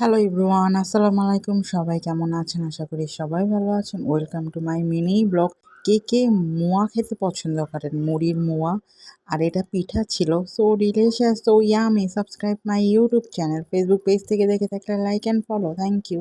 Hello ইব্রুয়ান আসসালামু আলাইকুম সবাই কেমন আছেন? আশা করি সবাই ভালো আছেন। Welcome to my mini blog কে কে মোয়া খেতে পছন্দ করেন? মুড়ির মোয়া। আর এটা পিঠা ছিল। So delicious so yummy subscribe my YouTube channel Facebook page থেকে দেখে থাকলে like and follow thank you